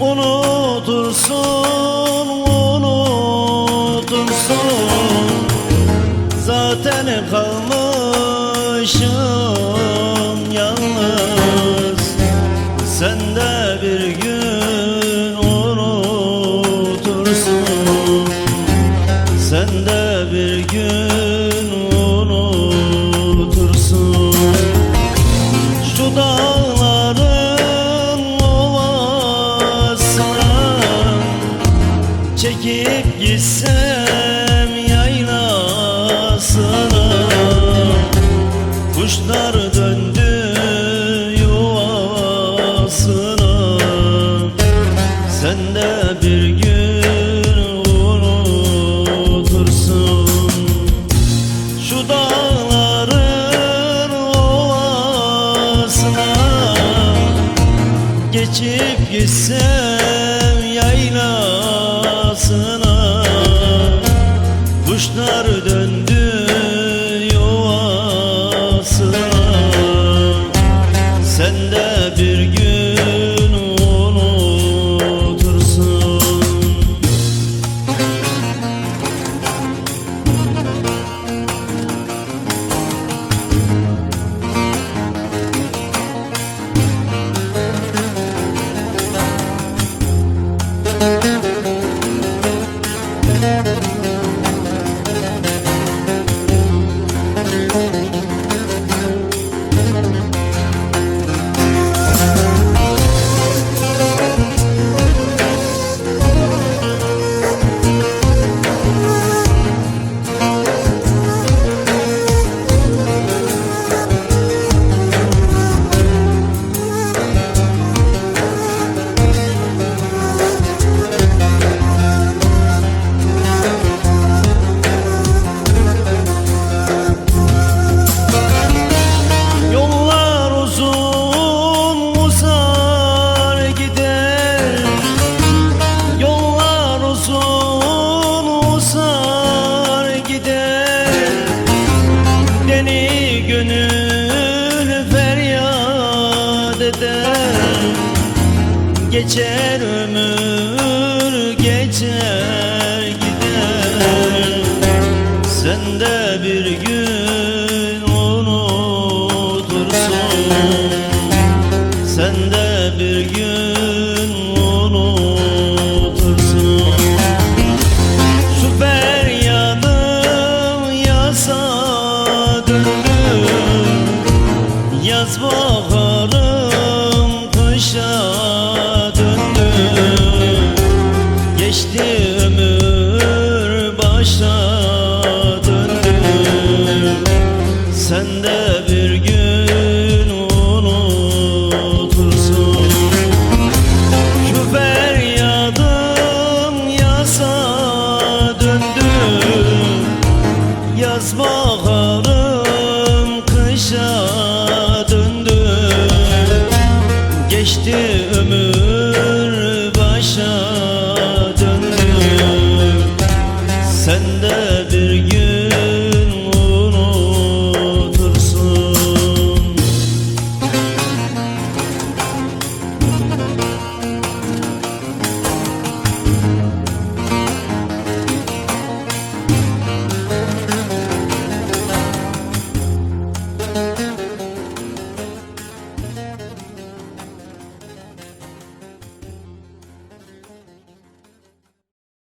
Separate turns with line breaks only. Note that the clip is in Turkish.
unutursun unutursun. Zaten kalmışım yalnız. Sen de bir gün unutursun. Sen de bir gün Çekip gitsem yaylasına. Kuşlar döndü yuvasına. Sen de bir gün unutursun. Şu dağların ovasına Geçip gitsem yaylasına Kuşlar döndü Geçer ömür geçer gider. Sen de bir gün unutursun. Sen de bir gün unutursun. Şu feryadım yasa döndü. Yaz baharım ömür